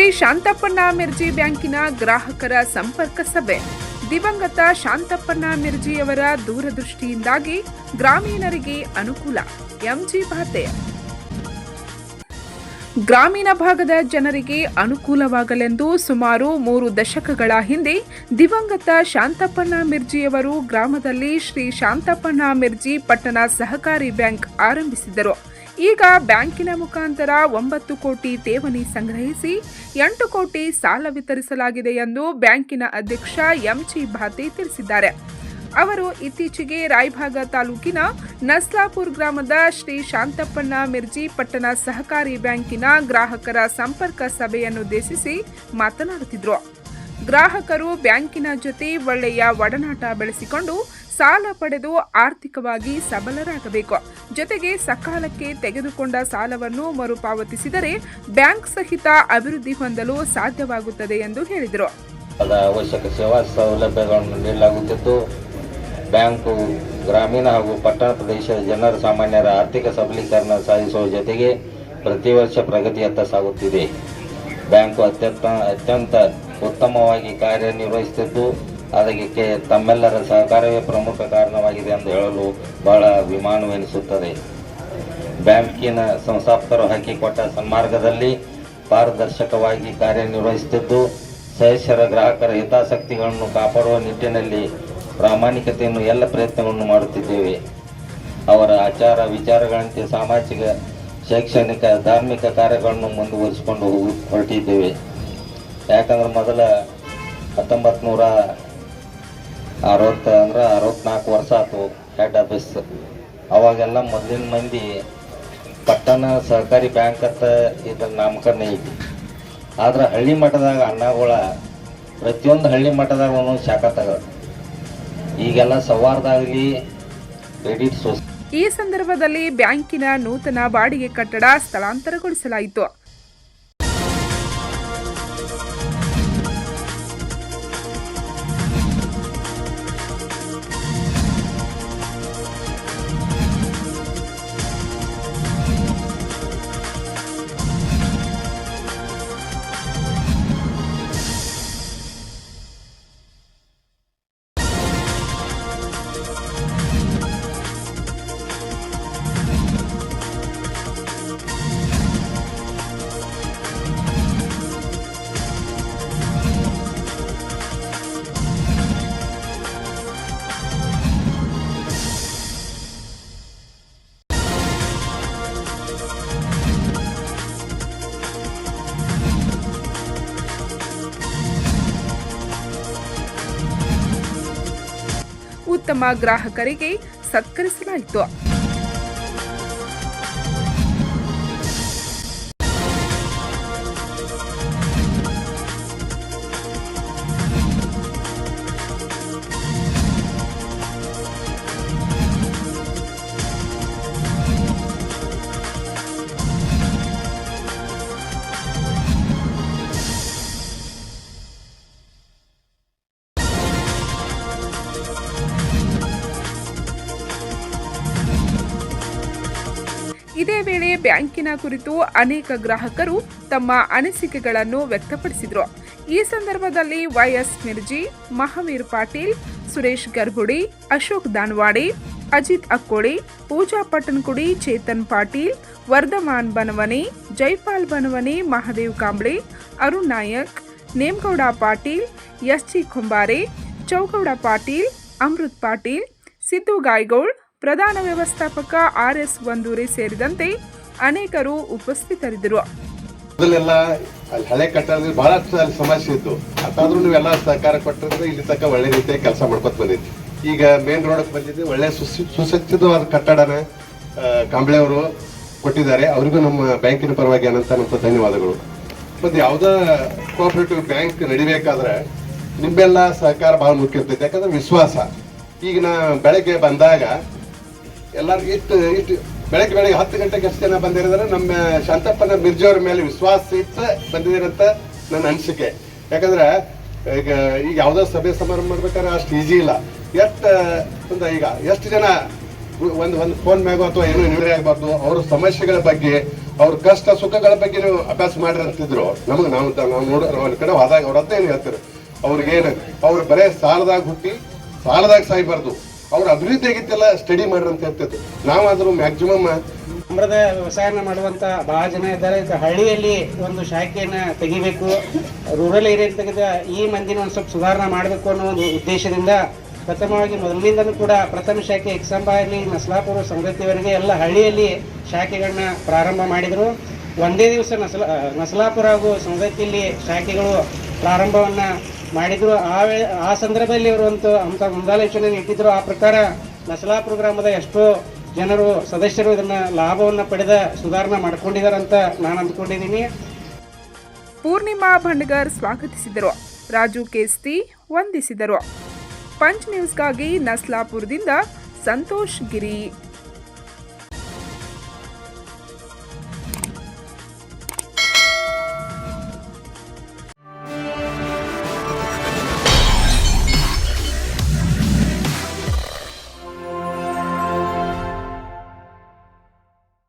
ಶ್ರೀ ಶಾಂತಪ್ಪಣ್ಣ ಮಿರ್ಜಿ ಬ್ಯಾಂಕಿನ ಗ್ರಾಹಕರ ಸಂಪರ್ಕ ಸಭೆ. ದಿವಂಗತ ಶಾಂತಪ್ಪಣ್ಣ ಮಿರ್ಜಿಯವರ ದೂರದೃಷ್ಟಿಯಿಂದಾಗಿ ಗ್ರಾಮೀಣರಿಗೆ ಅನುಕೂಲ. ಎಂಜಿ ಭಾತೆ. ಗ್ರಾಮೀಣ ಭಾಗದ ಜನರಿಗೆ ಅನುಕೂಲವಾಗಲೆಂದು ಸುಮಾರು ಮೂರು ದಶಕಗಳ ಹಿಂದೆ ದಿವಂಗತ ಶಾಂತಪ್ಪಣ್ಣ ಮಿರ್ಜಿಯವರು ಗ್ರಾಮದಲ್ಲಿ ಶ್ರೀ ಶಾಂತಪ್ಪಣ್ಣ ಮಿರ್ಜಿ ಪಟ್ಟಣ ಸಹಕಾರಿ ಬ್ಯಾಂಕ್ ಆರಂಭಿಸಿದರು. ಈಗ ಬ್ಯಾಂಕಿನ ಮುಖಾಂತರ ಒಂಬತ್ತು ಕೋಟಿ ಠೇವಣಿ ಸಂಗ್ರಹಿಸಿ ಎಂಟು ಕೋಟಿ ಸಾಲ ವಿತರಿಸಲಾಗಿದೆ ಎಂದು ಬ್ಯಾಂಕಿನ ಅಧ್ಯಕ್ಷ ಎಂಜಿ ಭಾತೆ ತಿಳಿಸಿದ್ದಾರೆ. ಅವರು ಇತ್ತೀಚೆಗೆ ರಾಯಭಾಗ ತಾಲೂಕಿನ ನಸ್ಲಾಪುರ್ ಗ್ರಾಮದ ಶ್ರೀ ಶಾಂತಪ್ಪಣ್ಣ ಮಿರ್ಜಿ ಪಟ್ಟಣ ಸಹಕಾರಿ ಬ್ಯಾಂಕಿನ ಗ್ರಾಹಕರ ಸಂಪರ್ಕ ಸಭೆಯನ್ನುದ್ದೇಶಿಸಿ ಮಾತನಾಡುತ್ತಿದ್ದರು ಗ್ರಾಹಕರು ಬ್ಯಾಂಕಿನ ಜೊತೆ ಒಳ್ಳೆಯ ಒಡನಾಟ ಬೆಳೆಸಿಕೊಂಡು ಸಾಲ ಪಡೆದು ಆರ್ಥಿಕವಾಗಿ ಸಬಲರಾಗಬೇಕು. ಜೊತೆಗೆ ಸಕಾಲಕ್ಕೆ ತೆಗೆದುಕೊಂಡ ಸಾಲವನ್ನು ಮರುಪಾವತಿಸಿದರೆ ಬ್ಯಾಂಕ್ ಸಹಿತ ಅಭಿವೃದ್ಧಿ ಹೊಂದಲು ಸಾಧ್ಯವಾಗುತ್ತದೆ ಎಂದು ಹೇಳಿದರು. ಅವಶ್ಯಕ ಸೇವಾ ಸೌಲಭ್ಯಗಳನ್ನು ನೀಡಲಾಗುತ್ತಿದ್ದು, ಬ್ಯಾಂಕು, ಗ್ರಾಮೀಣ ಹಾಗೂ ಪಟ್ಟಣ ಪ್ರದೇಶದ ಜನರ ಸಾಮಾನ್ಯರ ಆರ್ಥಿಕ ಸಬಲೀಕರಣ ಸಾಧಿಸುವ ಜೊತೆಗೆ ಪ್ರತಿ ವರ್ಷ ಪ್ರಗತಿಯತ್ತ ಸಾಗುತ್ತಿದೆ. ಬ್ಯಾಂಕು ಅತ್ಯಂತ ಅತ್ಯಂತ ಉತ್ತಮವಾಗಿ ಕಾರ್ಯನಿರ್ವಹಿಸುತ್ತಿದ್ದು ಅದಕ್ಕೆ ತಮ್ಮೆಲ್ಲರ ಸಹಕಾರವೇ ಪ್ರಮುಖ ಕಾರಣವಾಗಿದೆ ಎಂದು ಹೇಳಲು ಬಹಳ ಅಭಿಮಾನವೆನಿಸುತ್ತದೆ. ಬ್ಯಾಂಕಿನ ಸಂಸ್ಥಾಪಕರು ಹಾಕಿಕೊಟ್ಟ ಸನ್ಮಾರ್ಗದಲ್ಲಿ ಪಾರದರ್ಶಕವಾಗಿ ಕಾರ್ಯನಿರ್ವಹಿಸುತ್ತಿದ್ದು ಸದಸ್ಯರ ಗ್ರಾಹಕರ ಹಿತಾಸಕ್ತಿಗಳನ್ನು ಕಾಪಾಡುವ ನಿಟ್ಟಿನಲ್ಲಿ ಪ್ರಾಮಾಣಿಕತೆಯನ್ನು ಎಲ್ಲ ಪ್ರಯತ್ನಗಳನ್ನು ಮಾಡುತ್ತಿದ್ದೇವೆ. ಅವರ ಆಚಾರ ವಿಚಾರಗಳಂತೆ ಸಾಮಾಜಿಕ, ಶೈಕ್ಷಣಿಕ, ಧಾರ್ಮಿಕ ಕಾರ್ಯಗಳನ್ನು ಮುಂದುವರಿಸಿಕೊಂಡು ಹೊರಟಿದ್ದೇವೆ. ಯಾಕಂದ್ರೆ ಮೊದಲ ಹತ್ತೊಂಬತ್ತು ನೂರ ಅರವತ್ತ ಅಂದ್ರೆ ಅರವತ್ನಾಲ್ಕು ವರ್ಷ ಆಯ್ತು ಹೆಡ್ ಆಫೀಸ್ ಅವಾಗೆಲ್ಲ ಮೊದಲಿನ ಮಂದಿ ಪಟ್ಟಣ ಸಹಕಾರಿ ಬ್ಯಾಂಕ್ ಅಂತ ಇದ್ರ ನಾಮಕರಣ ಐತಿ. ಆದ್ರೆ ಹಳ್ಳಿ ಮಟ್ಟದಾಗ ಅಣ್ಣಗಳ ಪ್ರತಿಯೊಂದು ಹಳ್ಳಿ ಮಟ್ಟದಾಗ ಒಂದೊಂದು ಶಾಖಾ ತಗ ಈಗೆಲ್ಲ ಸವಾರದಾಗಲಿ ಕ್ರೆಡಿಟ್ ಸೋಸ್ ಈ ಸಂದರ್ಭದಲ್ಲಿ ಬ್ಯಾಂಕಿನ ನೂತನ ಬಾಡಿಗೆ ಕಟ್ಟಡ ಸ್ಥಳಾಂತರಗೊಳಿಸಲಾಯಿತು. ಉತ್ತಮ ಗ್ರಾಹಕರಿಗೆ ಸತ್ಕರಿಸಲಾಯಿತು. ಇದೇ ವೇಳೆ ಬ್ಯಾಂಕಿನ ಕುರಿತು ಅನೇಕ ಗ್ರಾಹಕರು ತಮ್ಮ ಅನಿಸಿಕೆಗಳನ್ನು ವ್ಯಕ್ತಪಡಿಸಿದರು. ಈ ಸಂದರ್ಭದಲ್ಲಿ YS Mirji, Mahaveer Patil, Suresh Gargudi, Ashok Danwadi, Ajit Akkoli, Pooja Pattanakudi Chetan Patil, Vardhaman Banavani Jaipal Banavani Mahadev Kamble, Arun Nayak, Nemagouda Patil, S G Kumbare Chougouda Patil, Amrut Patil, Siddu Gaygol ಪ್ರಧಾನ ವ್ಯವಸ್ಥಾಪಕ R S ಬಂದೂರಿ ಸೇರಿದಂತೆ ಅನೇಕರು ಉಪಸ್ಥಿತರಿದ್ದರು. ಮೊದಲೆಲ್ಲ ಹಳೆ ಕಟ್ಟಡದಲ್ಲಿ ಬಹಳ ಸಮಸ್ಯೆ ಇತ್ತು. ಅದಾದ್ರೂ ನೀವೆಲ್ಲ ಸಹಕಾರ ಕೊಟ್ಟಿದ್ರೆ ಇಲ್ಲಿ ತನಕ ಒಳ್ಳೆ ರೀತಿಯ ಕೆಲಸ ಮಾಡ್ಕೊತ ಬಂದಿದ್ವಿ ಈಗ ಮೇನ್ ರೋಡ್ ಬಂದಿದ್ದೆ, ಒಳ್ಳೆ ಸುಸಿ, ಸುಸಜ್ಜಿತವಾದ ಕಟ್ಟಡನ ಕಾಂಬ್ಳೆ ಅವರು ಕೊಟ್ಟಿದ್ದಾರೆ. ಅವರಿಗೂ ನಮ್ಮ ಬ್ಯಾಂಕಿನ ಪರವಾಗಿ ಅನಂತ ಅನಂತ ಧನ್ಯವಾದಗಳು. ಮತ್ತೆ ಯಾವುದೇ ಕೋಆಪರೇಟಿವ್ ಬ್ಯಾಂಕ್ ನಡಿಬೇಕಾದ್ರೆ ನಿಮ್ಮೆಲ್ಲ ಸಹಕಾರ ಬಹಳ ಮುಖ್ಯ ಇರ್ತೈತೆ. ಯಾಕಂದ್ರೆ ವಿಶ್ವಾಸ. ಈಗ ನಾ ಬೆಳಗ್ಗೆ ಬಂದಾಗ ಎಲ್ಲರೂ ಇಟ್ಟು ಇಟ್ಟು ಬೆಳಗ್ಗೆ ಬೆಳಗ್ಗೆ ಹತ್ತು ಗಂಟೆಗೆ ಎಷ್ಟು ಜನ ಬಂದಿರೋದ್ರೆ ನಮ್ಮ ಶಾಂತಪ್ಪನ ಮಿರ್ಜಿ ಅವ್ರ ಮೇಲೆ ವಿಶ್ವಾಸ ಇಟ್ಟು ಬಂದಿದ್ದೀರಂತ ನನ್ನ ಅನಿಸಿಕೆ. ಯಾಕಂದ್ರೆ ಈಗ ಈಗ ಯಾವುದೋ ಸಭೆ ಸಮಾರಂಭ ಮಾಡ್ಬೇಕಾದ್ರೆ ಅಷ್ಟು ಈಜಿ ಇಲ್ಲ. ಎಷ್ಟು ಅಂತ ಈಗ ಎಷ್ಟು ಜನ ಒಂದು ಒಂದು ಫೋನ್ ಮ್ಯಾಗೋ ಅಥವಾ ಏನೋ ನಿರ್ಣಯ ಆಗಬಾರ್ದು, ಅವ್ರ ಸಮಸ್ಯೆಗಳ ಬಗ್ಗೆ, ಅವ್ರ ಕಷ್ಟ ಸುಖಗಳ ಬಗ್ಗೆ ನೀವು ಅಭ್ಯಾಸ ಮಾಡ್ರಿ ಅಂತಿದ್ರು ನಮಗೆ ನಾವು ನಾವು ನೋಡ ಒಂದು ಕಡೆ ಹೋದಾಗ ಅವ್ರ ಹತ್ರ ಏನು ಹೇಳ್ತಾರೆ ಅವ್ರಿಗೇನು, ಅವ್ರು ಬರೇ ಸಾಲದಾಗ ಹುಟ್ಟಿ, ಸಾಲದಾಗ ಸಾಯ್ಬಾರ್ದು. ಅವ್ರ ಅಭಿವೃದ್ಧಿ ಆಗಿತ್ತೆಲ್ಲ ಸ್ಟಡಿ ಮಾಡ್ರಿ ಅಂತ ಹೇಳ್ತಿದ್ರು. ನಾವಾದ್ರೂ ಮ್ಯಾಕ್ಸಿಮಮ್ ತಾಮ್ರದ ವ್ಯವಸಾಯನ ಮಾಡುವಂತ ಬಹಳ ಜನ ಇದ್ದಾರೆ. ಹಳ್ಳಿಯಲ್ಲಿ ಒಂದು ಶಾಖೆಯನ್ನ ತೆಗಿಬೇಕು ರೂರಲ್ ಏರಿಯಾ ತೆಗೆದ ಈ ಮಂದಿನ ಒಂದು ಸ್ವಲ್ಪ ಸುಧಾರಣೆ ಮಾಡಬೇಕು ಅನ್ನೋ ಒಂದು ಉದ್ದೇಶದಿಂದ ಪ್ರಥಮವಾಗಿ ಮೊದಲಿನಿಂದಲೂ ಕೂಡ ಪ್ರಥಮ ಶಾಖೆ ಎಕ್ಸಂಬಾಯಲ್ಲಿ ನಸಲಾಪುರ ಸಂಗತಿಯವರೆಗೆ ಎಲ್ಲ ಹಳ್ಳಿಯಲ್ಲಿ ಶಾಖೆಗಳನ್ನ ಪ್ರಾರಂಭ ಮಾಡಿದರು. ಒಂದೇ ದಿವಸ ನಸಲ ನಸಲಾಪುರ ಹಾಗೂ ಸಂಗತಿಯಲ್ಲಿ ಶಾಖೆಗಳು ಪ್ರಾರಂಭವನ್ನ ಮಾಡಿದ್ರು. ಆ ಆ ಸಂದರ್ಭದಲ್ಲಿ ಅವರು ಒಂದು ಅಂತ ಮುಂದಾಲೋಚನೆ ಇಟ್ಟಿದ್ರು. ಆ ಪ್ರಕಾರ ನಸಲಾಪುರ ಗ್ರಾಮದ ಎಷ್ಟೋ ಜನರು, ಸದಸ್ಯರು ಇದನ್ನ ಲಾಭವನ್ನು ಪಡೆದ ಸುಧಾರಣೆ ಮಾಡ್ಕೊಂಡಿದ್ದಾರೆ ಅಂತ ನಾನು ಅಂದ್ಕೊಂಡಿದ್ದೀನಿ. ಪೂರ್ಣಿಮಾ ಭಂಡಗರ್ ಸ್ವಾಗತಿಸಿದರು. ರಾಜು ಕೇಸ್ತಿ ವಂದಿಸಿದರು. ಪಂಚ್ ನ್ಯೂಸ್ಗಾಗಿ ನಸ್ಲಾಪುರದಿಂದ ಸಂತೋಷ್ ಗಿರಿ.